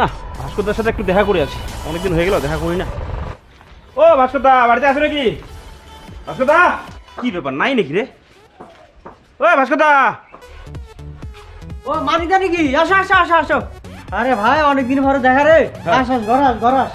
না ভাস্করদার সাথে একটু দেখা করে আছি অনেকদিন হয়ে গেল দেখা করি না। ও ভাস্করদা বাড়িতে আছো নাকি? ভাস্করদা কি ব্যাপার নাই নাকি রে? ও ভাস্করদা। ও মানি নাকি? আসো আসো আসো আসো। আরে ভাই অনেকদিন পরে দেখা রে। আস আস আস ঘর গরাস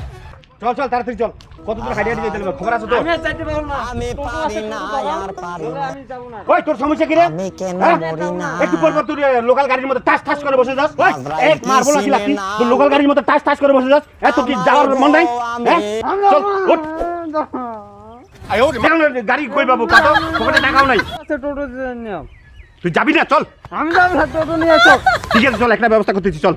চল চল তাড়াতাড়ি চল। কত দূর হাইডে হাইডে যেতে খবর আছে তো? আমি যাইতে পারব না। আমি পারি না, আর পারি না। আমি যাব না। ওই তোর সমস্যা কি রে? আমি কেন হ্যাঁ? মরি না? একটু পর পর তুই লোকাল গাড়ির মধ্যে টাস টাস করে বসে যাস। ওই, এক মারবো না কি কিসিনে তুই লোকাল গাড়ির মধ্যে টাস টাস করে বসে যাস। এত কি যাওয়ার মন নাই? হ্যাঁ? চল আয় ওঠ গাড়ি কই পাবো? কাটো পকেটে টাকাও নাই। টোটো তুই যাবি না? চল। আমি যাব না টোটো নিয়ে আসো ঠিক আছে চল একটা ব্যবস্থা করতেছি চল।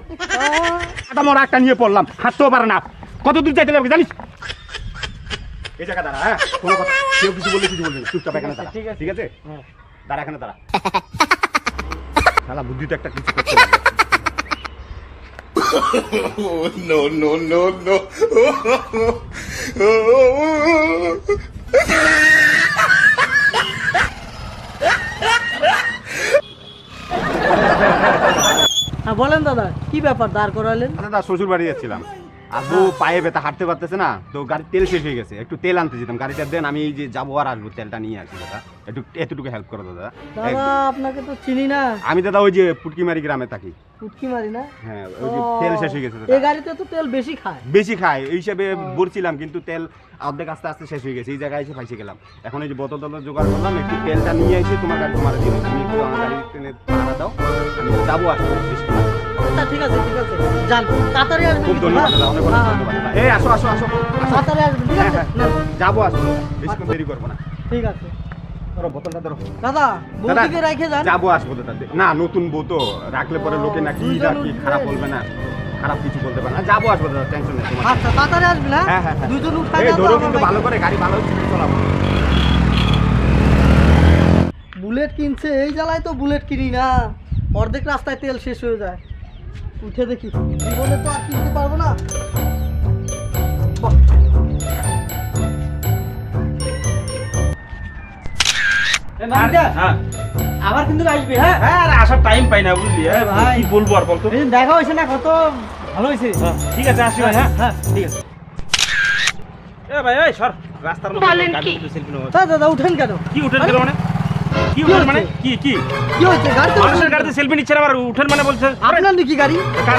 এটা মোর একটা নিয়ে পড়লাম। হাঁটতেও পারে না। কত দূর যাইতে যাবে জানিস? এই জায়গা দাঁড়া হ্যাঁ? কোনো কথা। কেউ কিছু বললে কিছু বলবে না। চুপচাপ এখানে দাঁড়া ঠিক আছে। ঠিক আছে? হ্যাঁ। দাঁড়া এখানে দাঁড়া। শালা বুদ্ধি তো একটা কিছু করতে no, no, no, no. হ্যাঁ বলেন দাদা কি ব্যাপার? দাঁড় করালেন? দাদা শ্বশুর বাড়ি যাচ্ছিলাম। আদৌ পায়ে ব্যথা হাঁটতে পারতেছে না। তো গাড়ির তেল শেষ হয়ে গেছে। একটু তেল আনতে যেতাম। গাড়িটা দেন আমি এই যে যাব আর আসব তেলটা নিয়ে আসি দাদা। একটু এতটুকু হেল্প করো দাদা। দাদা আপনাকে তো চিনি না। আমি দাদা ওই যে পুটকিমারি গ্রামে থাকি। না? হ্যাঁ ওই যে তেল শেষ হয়ে গেছে এই গাড়িতে তো তেল বেশি খায়। বেশি খায়। এই হিসাবে বলছিলাম কিন্তু তেল অর্ধেক আস্তে আস্তে শেষ হয়ে গেছে। এই জায়গায় এসে ফাইসে গেলাম। এখন এই যে বোতল টতল জোগাড় করলাম একটু তেলটা নিয়ে এসে তোমার গাড়ি তোমার দিয়ে তুমি একটু আমার গাড়ি দাও। আমি যাব আসব বেশি না। আচ্ছা ঠিক আছে ঠিক আছে। যান তাড়াতাড়ি আসবেন খুব ধন্যবাদ হ্যাঁ? অনেক অনেক হ্যাঁ, ধন্যবাদ এই আসো আসো আসো। তাড়াতাড়ি আসবেন ঠিক হ্যাঁ আছে? হ্যাঁ। না, যাব আসব বেশিক্ষণ দেরি করব না। ঠিক আছে। ধরো বোতলটা ধরো। দাদা রেখে যান। যাব আসব দাদা না নতুন বউ তো। রাখলে পরে লোকে না কি খারাপ বলবে না। খারাপ কিছু বলতে পারে না। যাব আসব দাদা টেনশন নেই তোমার। আচ্ছা তাড়াতাড়ি আসবেন হ্যাঁ? হ্যাঁ হ্যাঁ হ্যাঁ। দুজন উঠায় দাও ধরো কিন্তু ভালো করে গাড়ি ভালো করে চলাবো বুলেট কিনছে এই জ্বালায় তো বুলেট কিনি না। অর্ধেক রাস্তায় তেল শেষ হয়ে যায়। উঠে দেখি। জীবনে তো আর কিনতে পারব না। হ্যাঁ। আবার কিন্তু আসবে হ্যাঁ? হ্যাঁ আরে আসার টাইম পাই না বুঝলি হ্যাঁ। ভাই। কি বলব আর বলতো? দেখা হয়েছে না কত ভালো হয়েছে। হ্যাঁ, ঠিক আছে আসি ভাই হ্যাঁ। হ্যাঁ ঠিক আছে। এ ভাই এই সর রাস্তার মধ্যে গাড়ি সেলফি নেব। হ্যাঁ দাদা উঠেন কেন? কি উঠেন গেল মানে? কি কি উঠেন মানে কি কি? কি হয়েছে? গাড়িতে মানুষের গাড়িতে সেলফি নিচ্ছে আবার উঠেন মানে বলছে? আপনার নাকি গাড়ি?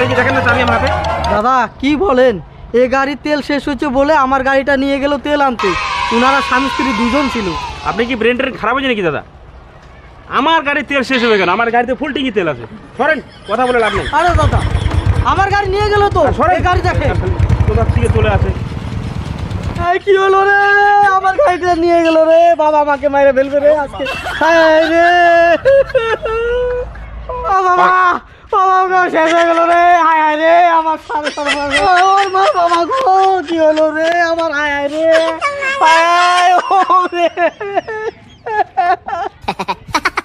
যে দেখেন না চাবি আমার হাতে? দাদা কি বলেন? এ গাড়ির তেল শেষ হয়েছে বলে আমার গাড়িটা নিয়ে গেল তেল আনতে। ওনারা স্বামী স্ত্রী দুজন ছিল। আপনি কি ব্রেন ট্রেন খারাপ হয়েছে নাকি দাদা? আমার গাড়ির তেল শেষ হয়ে গেল আমার গাড়িতে ফুল টিঙ্গি তেল আছে। সরেন কথা বলে লাভ নেই। আরে দাদা আমার গাড়ি নিয়ে গেল তো সরেন। গাড়ি দেখে কোথার থেকে চলে আসে? কি হলো রে? আমার গাড়িটা নিয়ে গেল রে। বাবা আমাকে মাইরে ফেলবে রে আজকে। রে। বাবা বাবা শেষ হয়ে গেল রে। হায় হায় রে, আমার সাড়ে মা বাবা গো, কি হলো রে? আমার হায় হায়